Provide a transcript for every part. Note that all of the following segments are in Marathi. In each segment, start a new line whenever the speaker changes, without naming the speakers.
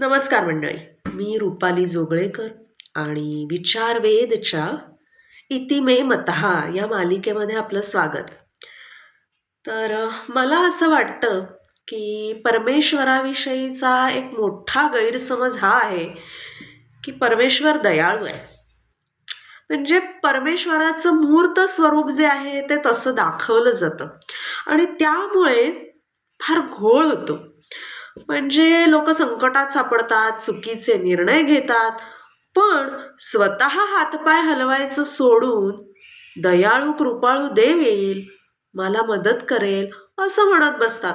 नमस्कार मंडळी. मी रुपाली जोगळेकर आणि विचारवेदच्या इति मे मतहा या मालिकेमध्ये आपलं स्वागत. तर मला असं वाटतं की परमेश्वराविषयीचा एक मोठा गैरसमज हा आहे की परमेश्वर दयाळू आहे. म्हणजे परमेश्वराचं मूर्त स्वरूप जे आहे ते तसं दाखवलं जातं. आणि त्यामुळे फार घोळ होतो. म्हणजे लोक संकटात सापडतात चुकीचे निर्णय घेतात. पण स्वतः हातपाय हलवायचं सोडून दयाळू कृपाळू देव येईल मला मदत करेल असं म्हणत बसतात.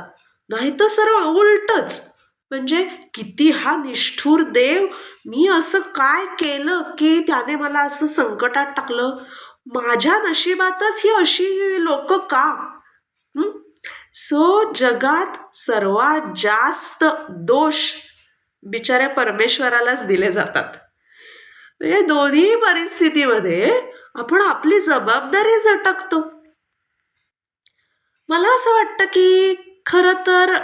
नाही तर सरळ उलटच. म्हणजे किती हा निष्ठूर देव मी असं काय केलं की त्याने मला असं संकटात टाकलं? माझ्या नशिबातच ही अशी लोक का? सो जगात सर्वात जास्त दोष बिचाऱ्या परमेश्वरालाच दिले जातात. म्हणजे दोन्ही परिस्थितीमध्ये आपण आपली जबाबदारी झटकतो. मला असं वाटतं की खरं तर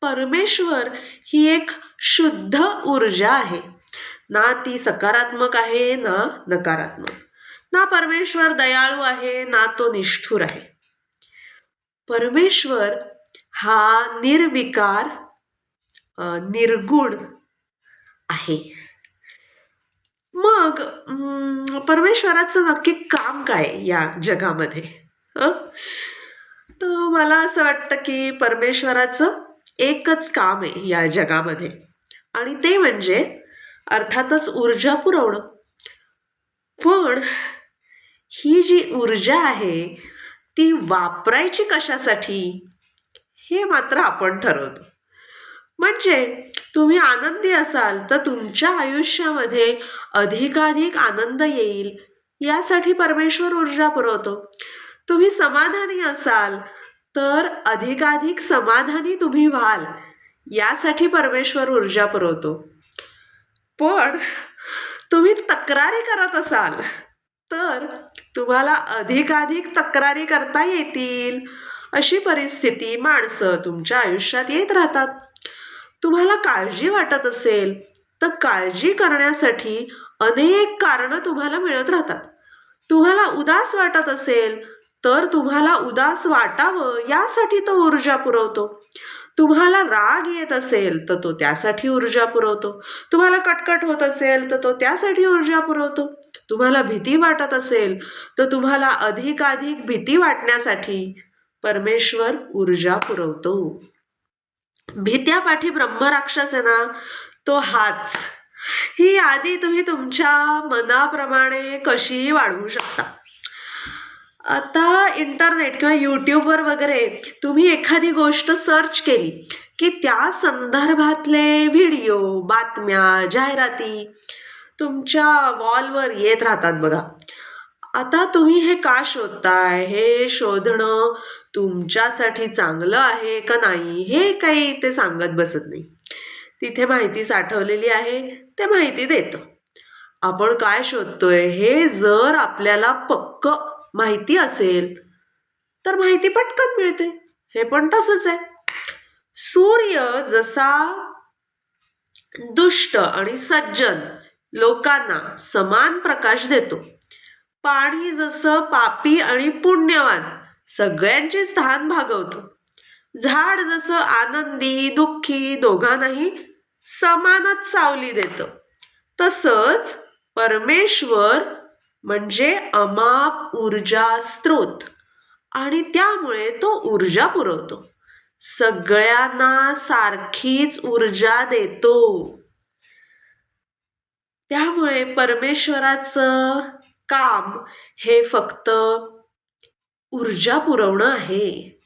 परमेश्वर ही एक शुद्ध ऊर्जा आहे. ना ती सकारात्मक आहे ना नकारात्मक. ना परमेश्वर दयाळू आहे ना तो निष्ठुर आहे. परमेश्वर हा निर्विकार निर्गुण आहे. मग परमेश्वराचं नक्की काम काय या जगामध्ये? हं? तर मला असं वाटतं की परमेश्वराचं एकच काम आहे या जगामध्ये. आणि ते म्हणजे अर्थातच ऊर्जा पुरवणं. पण ही जी ऊर्जा आहे ती वापरायची कशासाठी? हे मात्र आपण ठरवतो. म्हणजे तुम्ही आनंदी असाल तर तुमच्या आयुष्यामध्ये अधिकाधिक आनंद येईल यासाठी परमेश्वर ऊर्जा पुरवतो. तुम्ही समाधानी असाल तर अधिकाधिक समाधानी तुम्ही व्हाल यासाठी परमेश्वर ऊर्जा पुरवतो. पण तुम्ही तक्रारी करत असाल तर तुम्हाला अधिकाधिक तक्रारी करता येतील. अशी परिस्थिती माणसं तुमच्या आयुष्यात येत राहतात. तुम्हाला काळजी वाटत असेल तर काळजी करण्यासाठी अनेक कारणं तुम्हाला मिळत राहतात. तुम्हाला उदास वाटत असेल तर तुम्हाला उदास वाटावं यासाठी तो ऊर्जा पुरवतो. तुम्हाला राग येत असेल तर तो त्यासाठी ऊर्जा पुरवतो. तुम्हाला कटकट होत असेल तर तो त्यासाठी ऊर्जा पुरवतो. तुम्हाला भीती वाटत असेल तर तुम्हाला अधिकाधिक भीती वाटण्यासाठी परमेश्वर ऊर्जा पुरवतो. भीत्यापाठी ब्रह्मराक्षस आहे ना तो हाच. ही यादी तुम्ही तुमच्या मनाप्रमाणे कशीही वाढवू शकता? आता इंटरनेट किंवा यूट्यूबवर वगैरे तुम्ही एखादी गोष्ट सर्च केली की त्या संदर्भातले व्हिडिओ बातम्या जाहिराती तुमच्या वॉलवर येत राहतात बघा. आता तुम्ही हे का शोधताय? हे शोधणं तुमच्यासाठी चांगलं आहे का नाही? हे काही ते सांगत बसत नाही. तिथे माहिती साठवलेली आहे ते माहिती देतं. आपण काय शोधतोय? हे जर आपल्याला पक्क माहिती असेल तर माहिती पटकन मिळते. हे पण तसंच आहे. सूर्य जसा दुष्ट आणि सज्जन लोकांना समान प्रकाश देतो. पाणी जसं पापी आणि पुण्यवान सगळ्यांचे स्थान भागवतो. झाड जसं आनंदी दुःखी दोघांनाही समानच सावली देतं. तसंच परमेश्वर म्हणजे अमाप ऊर्जा स्रोत आणि त्यामुळे तो ऊर्जा पुरवतो. सगळ्यांना सारखीच ऊर्जा देतो. त्यामुळे परमेश्वराचं काम हे फक्त ऊर्जा पुरवणं आहे.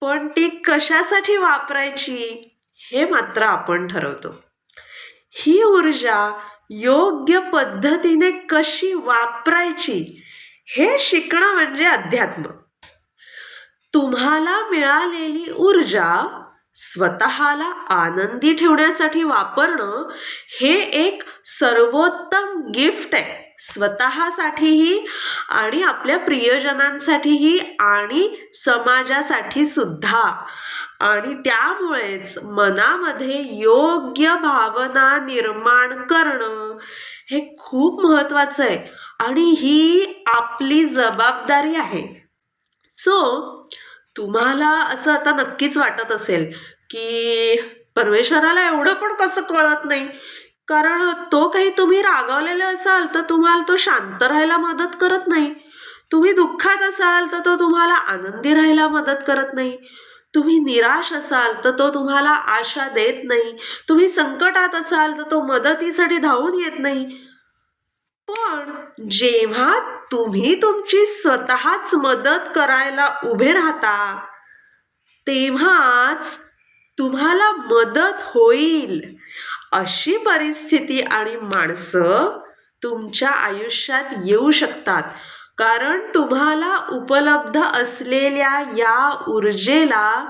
पण ती कशासाठी वापरायची हे मात्र आपण ठरवतो. ही ऊर्जा योग्य पद्धतीने कशी वापरायची हे शिकणं म्हणजे अध्यात्म. तुम्हाला मिळालेली ऊर्जा स्वतःला आनंदी ठेवण्यासाठी वापरणं हे एक सर्वोत्तम गिफ्ट आहे. स्वतःसाठीही आणि आपल्या प्रियजनांसाठीही आणि समाजासाठी सुद्धा. आणि त्यामुळेच मनामध्ये योग्य भावना निर्माण करणं हे खूप महत्त्वाचं आहे. आणि ही आपली जबाबदारी आहे. सो तुम्हाला असं आता नक्कीच वाटत असेल की परमेश्वराला एवढं पण कसं कळत नाही. कारण तो काही तुम्ही रागावलेले असाल तर तुम्हाला तो शांत राहायला मदत करत नाही. तुम्ही दुःखात असाल तर तो तुम्हाला आनंदी राहायला मदत करत नाही. तुम्ही निराश असाल तर तो तुम्हाला आशा देत नाही. तुम्ही संकटात असाल तर तो मदतीसाठी धावून येत नाही. पण जेव्हा तुम्ही तुमची स्वतःच मदत करायला उभे राहता तेव्हाच तुम्हाला मदत होईल. अशी परिस्थिती आणि माणसं तुमच्या आयुष्यात येऊ शकतात कारण तुम्हाला उपलब्ध असलेल्या या ऊर्जेला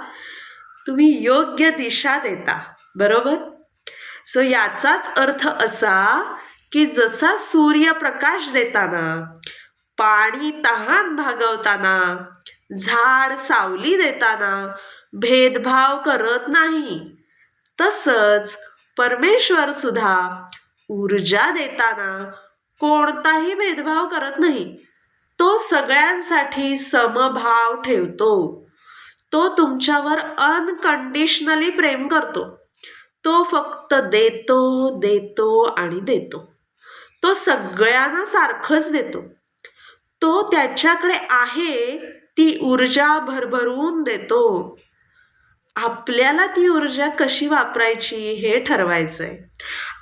तुम्ही योग्य दिशा देता. बरोबर? सो याचाच अर्थ असा की जसा सूर्यप्रकाश देताना पाणी तहान भागवताना झाड सावली देताना भेदभाव करत नाही तसंच परमेश्वर सुद्धा ऊर्जा देताना कोणताही भेदभाव करत नाही. तो सगळ्यांसाठी समभाव ठेवतो. तो तुमच्यावर अनकंडिशनली प्रेम करतो. तो फक्त देतो देतो आणि देतो. तो सगळ्यांना सारखंच देतो. तो त्याच्याकडे आहे ती ऊर्जा भरभरून देतो. आपल्याला ती ऊर्जा कशी वापरायची हे ठरवायचं आहे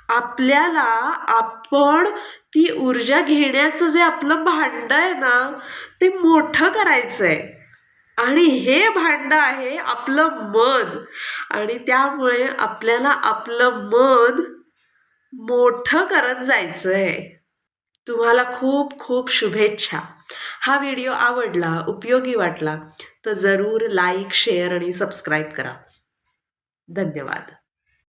आपल्याला आपण ती ऊर्जा घेण्याचं जे आपलं भांड आहे ना ते मोठं करायचं आहे आणि हे भांड आहे आपलं मन. आणि त्यामुळे आपल्याला आपलं मन मोठं करत जायचं आहे तुम्हाला खूप खूप शुभेच्छा. हा व्हिडिओ आवडला उपयोगी वाटला तर जरूर लाईक शेअर आणि सबस्क्राईब करा. धन्यवाद.